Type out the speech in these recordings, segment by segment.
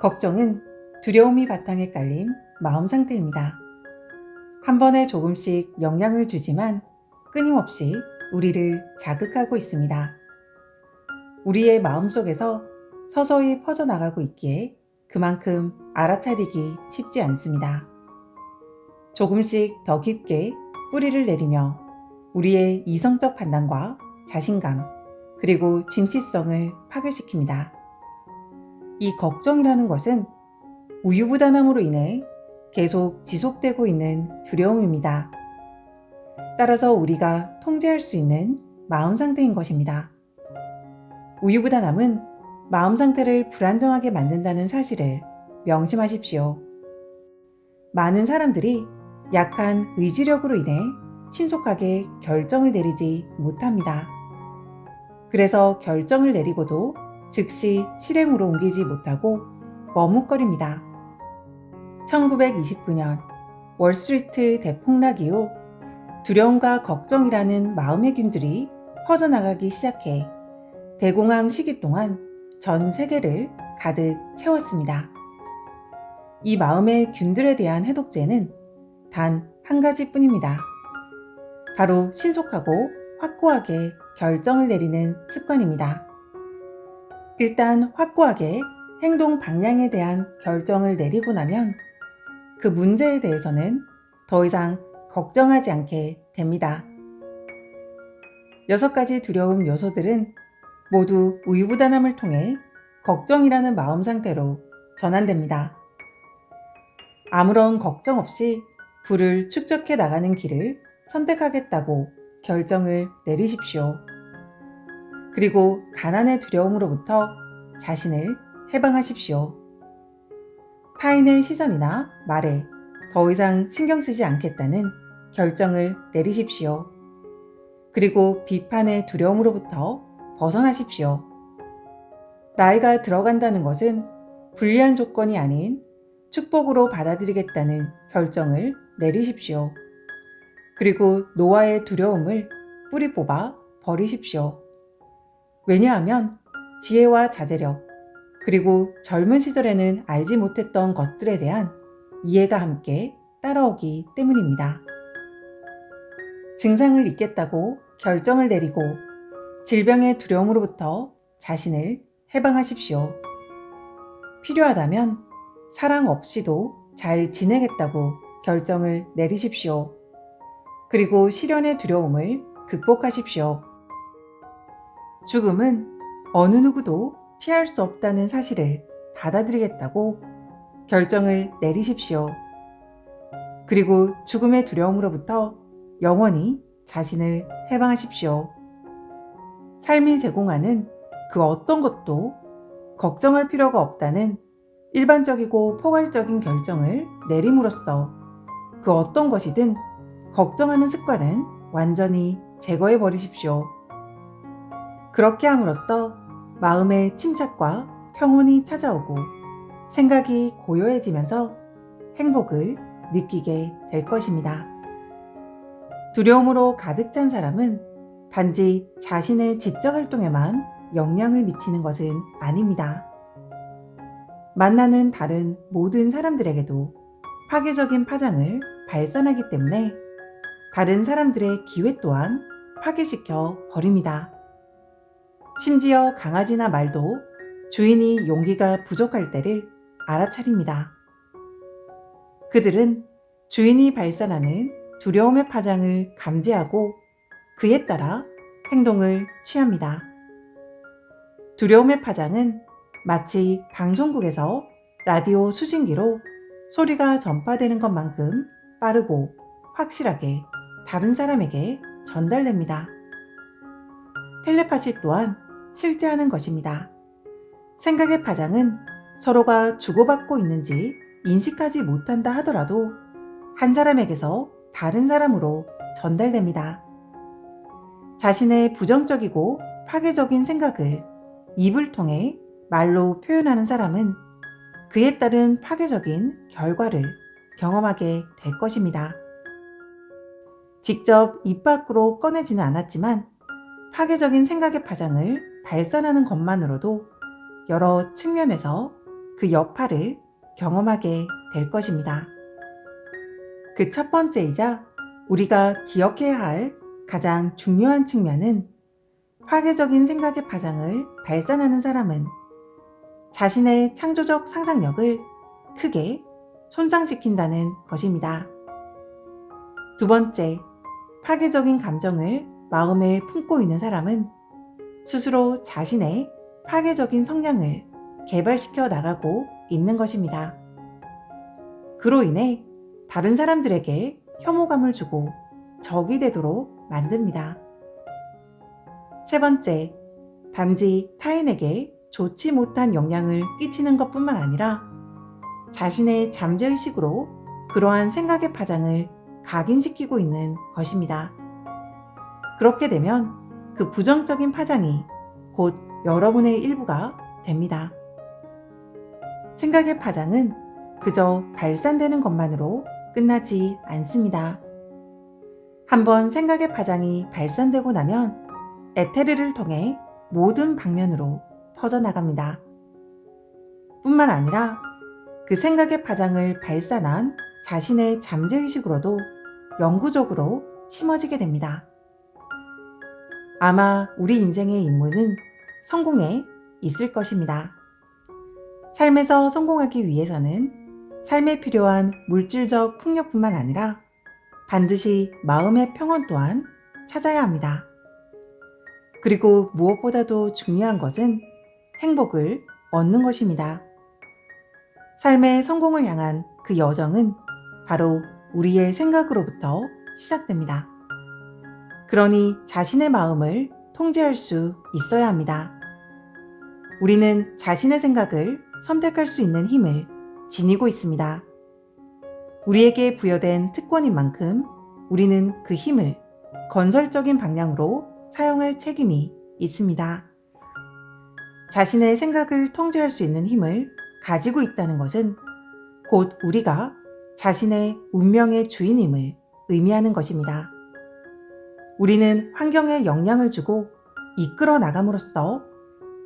걱정은 두려움이 바탕에 깔린 마음 상태입니다. 한 번에 조금씩 영향을 주지만 끊임없이 우리를 자극하고 있습니다. 우리의 마음 속에서 서서히 퍼져나가고 있기에 그만큼 알아차리기 쉽지 않습니다. 조금씩 더 깊게 뿌리를 내리며 우리의 이성적 판단과 자신감, 그리고 진취성을 파괴시킵니다. 이 걱정이라는 것은 우유부단함으로 인해 계속 지속되고 있는 두려움입니다. 따라서 우리가 통제할 수 있는 마음 상태인 것입니다. 우유부단함은 마음 상태를 불안정하게 만든다는 사실을 명심하십시오. 많은 사람들이 약한 의지력으로 인해 신속하게 결정을 내리지 못합니다. 그래서 결정을 내리고도 즉시 실행으로 옮기지 못하고 머뭇거립니다. 1929년 월스트리트 대폭락 이후 두려움과 걱정이라는 마음의 균들이 퍼져나가기 시작해 대공황 시기 동안 전 세계를 가득 채웠습니다. 이 마음의 균들에 대한 해독제는 단 한 가지 뿐입니다. 바로 신속하고 확고하게 결정을 내리는 습관입니다. 일단 확고하게 행동 방향에 대한 결정을 내리고 나면 그 문제에 대해서는 더 이상 걱정하지 않게 됩니다. 여섯 가지 두려움 요소들은 모두 우유부단함을 통해 걱정이라는 마음 상태로 전환됩니다. 아무런 걱정 없이 불을 축적해 나가는 길을 선택하겠다고 결정을 내리십시오. 그리고 가난의 두려움으로부터 자신을 해방하십시오. 타인의 시선이나 말에 더 이상 신경 쓰지 않겠다는 결정을 내리십시오. 그리고 비판의 두려움으로부터 벗어나십시오. 나이가 들어간다는 것은 불리한 조건이 아닌 축복으로 받아들이겠다는 결정을 내리십시오. 그리고 노화의 두려움을 뿌리 뽑아 버리십시오. 왜냐하면 지혜와 자제력, 그리고 젊은 시절에는 알지 못했던 것들에 대한 이해가 함께 따라오기 때문입니다. 증상을 잊겠다고 결정을 내리고 질병의 두려움으로부터 자신을 해방하십시오. 필요하다면 사랑 없이도 잘 지내겠다고 결정을 내리십시오. 그리고 실현의 두려움을 극복하십시오. 죽음은 어느 누구도 피할 수 없다는 사실을 받아들이겠다고 결정을 내리십시오. 그리고 죽음의 두려움으로부터 영원히 자신을 해방하십시오. 삶이 제공하는 그 어떤 것도 걱정할 필요가 없다는 일반적이고 포괄적인 결정을 내림으로써 그 어떤 것이든 걱정하는 습관은 완전히 제거해 버리십시오. 그렇게 함으로써 마음의 침착과 평온이 찾아오고 생각이 고요해지면서 행복을 느끼게 될 것입니다. 두려움으로 가득 찬 사람은 단지 자신의 지적 활동에만 영향을 미치는 것은 아닙니다. 만나는 다른 모든 사람들에게도 파괴적인 파장을 발산하기 때문에 다른 사람들의 기회 또한 파괴시켜 버립니다. 심지어 강아지나 말도 주인이 용기가 부족할 때를 알아차립니다. 그들은 주인이 발산하는 두려움의 파장을 감지하고 그에 따라 행동을 취합니다. 두려움의 파장은 마치 방송국에서 라디오 수신기로 소리가 전파되는 것만큼 빠르고 확실하게 다른 사람에게 전달됩니다. 텔레파시 또한 실제 하는 것입니다. 생각의 파장은 서로가 주고받고 있는지 인식하지 못한다 하더라도 한 사람에게서 다른 사람으로 전달됩니다. 자신의 부정적이고 파괴적인 생각을 입을 통해 말로 표현하는 사람은 그에 따른 파괴적인 결과를 경험하게 될 것입니다. 직접 입 밖으로 꺼내지는 않았지만 파괴적인 생각의 파장을 발산하는 것만으로도 여러 측면에서 그 여파를 경험하게 될 것입니다. 그 첫 번째이자 우리가 기억해야 할 가장 중요한 측면은 파괴적인 생각의 파장을 발산하는 사람은 자신의 창조적 상상력을 크게 손상시킨다는 것입니다. 두 번째, 파괴적인 감정을 마음에 품고 있는 사람은 스스로 자신의 파괴적인 성향을 개발시켜 나가고 있는 것입니다. 그로 인해 다른 사람들에게 혐오감을 주고 적이 되도록 만듭니다. 세 번째, 단지 타인에게 좋지 못한 영향을 끼치는 것 뿐만 아니라 자신의 잠재의식으로 그러한 생각의 파장을 각인시키고 있는 것입니다. 그렇게 되면 그 부정적인 파장이 곧 여러분의 일부가 됩니다. 생각의 파장은 그저 발산되는 것만으로 끝나지 않습니다. 한번 생각의 파장이 발산되고 나면 에테르를 통해 모든 방면으로 퍼져나갑니다. 뿐만 아니라 그 생각의 파장을 발산한 자신의 잠재의식으로도 영구적으로 심어지게 됩니다. 아마 우리 인생의 임무는 성공에 있을 것입니다. 삶에서 성공하기 위해서는 삶에 필요한 물질적 풍요뿐만 아니라 반드시 마음의 평온 또한 찾아야 합니다. 그리고 무엇보다도 중요한 것은 행복을 얻는 것입니다. 삶의 성공을 향한 그 여정은 바로 우리의 생각으로부터 시작됩니다. 그러니 자신의 마음을 통제할 수 있어야 합니다. 우리는 자신의 생각을 선택할 수 있는 힘을 지니고 있습니다. 우리에게 부여된 특권인 만큼 우리는 그 힘을 건설적인 방향으로 사용할 책임이 있습니다. 자신의 생각을 통제할 수 있는 힘을 가지고 있다는 것은 곧 우리가 자신의 운명의 주인임을 의미하는 것입니다. 우리는 환경에 영향을 주고 이끌어 나감으로써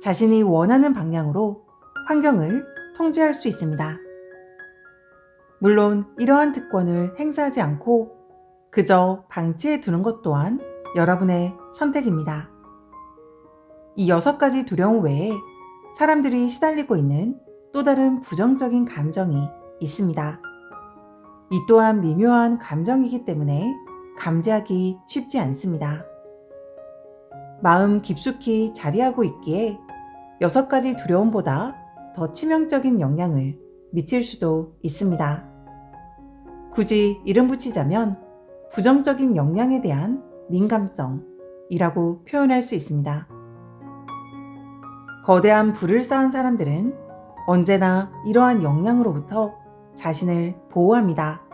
자신이 원하는 방향으로 환경을 통제할 수 있습니다. 물론 이러한 특권을 행사하지 않고 그저 방치해 두는 것 또한 여러분의 선택입니다. 이 여섯 가지 두려움 외에 사람들이 시달리고 있는 또 다른 부정적인 감정이 있습니다. 이 또한 미묘한 감정이기 때문에 감지하기 쉽지 않습니다. 마음 깊숙이 자리하고 있기에 여섯 가지 두려움보다 더 치명적인 영향을 미칠 수도 있습니다. 굳이 이름 붙이자면 부정적인 영향에 대한 민감성이라고 표현할 수 있습니다. 거대한 불을 쌓은 사람들은 언제나 이러한 영향으로부터 자신을 보호합니다.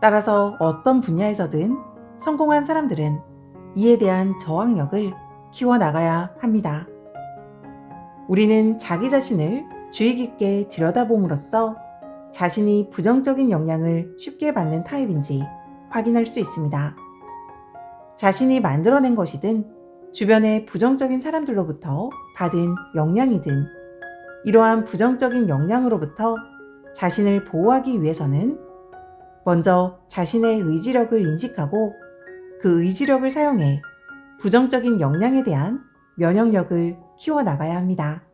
따라서 어떤 분야에서든 성공한 사람들은 이에 대한 저항력을 키워나가야 합니다. 우리는 자기 자신을 주의 깊게 들여다봄으로써 자신이 부정적인 영향을 쉽게 받는 타입인지 확인할 수 있습니다. 자신이 만들어낸 것이든 주변의 부정적인 사람들로부터 받은 영향이든 이러한 부정적인 영향으로부터 자신을 보호하기 위해서는 먼저 자신의 의지력을 인식하고 그 의지력을 사용해 부정적인 영향에 대한 면역력을 키워나가야 합니다.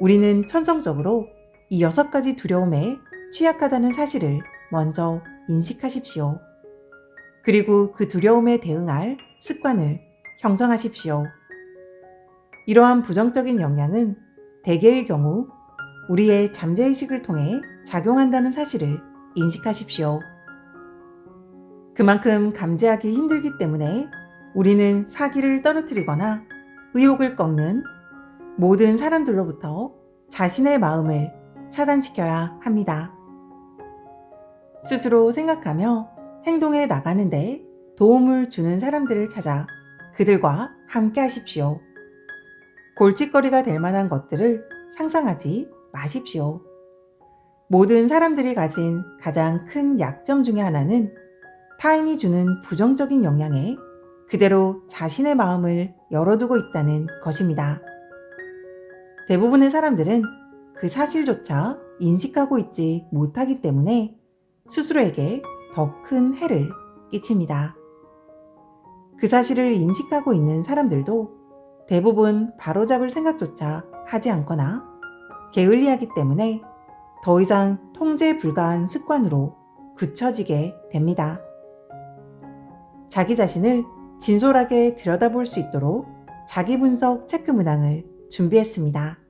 우리는 천성적으로 이 여섯 가지 두려움에 취약하다는 사실을 먼저 인식하십시오. 그리고 그 두려움에 대응할 습관을 형성하십시오. 이러한 부정적인 영향은 대개의 경우 우리의 잠재의식을 통해 작용한다는 사실을 인식하십시오. 그만큼 감지하기 힘들기 때문에 우리는 사기를 떨어뜨리거나 의욕을 꺾는 모든 사람들로부터 자신의 마음을 차단시켜야 합니다. 스스로 생각하며 행동해 나가는데 도움을 주는 사람들을 찾아 그들과 함께 하십시오. 골칫거리가 될 만한 것들을 상상하지 마십시오. 모든 사람들이 가진 가장 큰 약점 중의 하나는 타인이 주는 부정적인 영향에 그대로 자신의 마음을 열어두고 있다는 것입니다. 대부분의 사람들은 그 사실조차 인식하고 있지 못하기 때문에 스스로에게 더 큰 해를 끼칩니다. 그 사실을 인식하고 있는 사람들도 대부분 바로잡을 생각조차 하지 않거나 게을리하기 때문에 더 이상 통제 불가한 습관으로 굳혀지게 됩니다. 자기 자신을 진솔하게 들여다볼 수 있도록 자기 분석 체크 문항을 준비했습니다.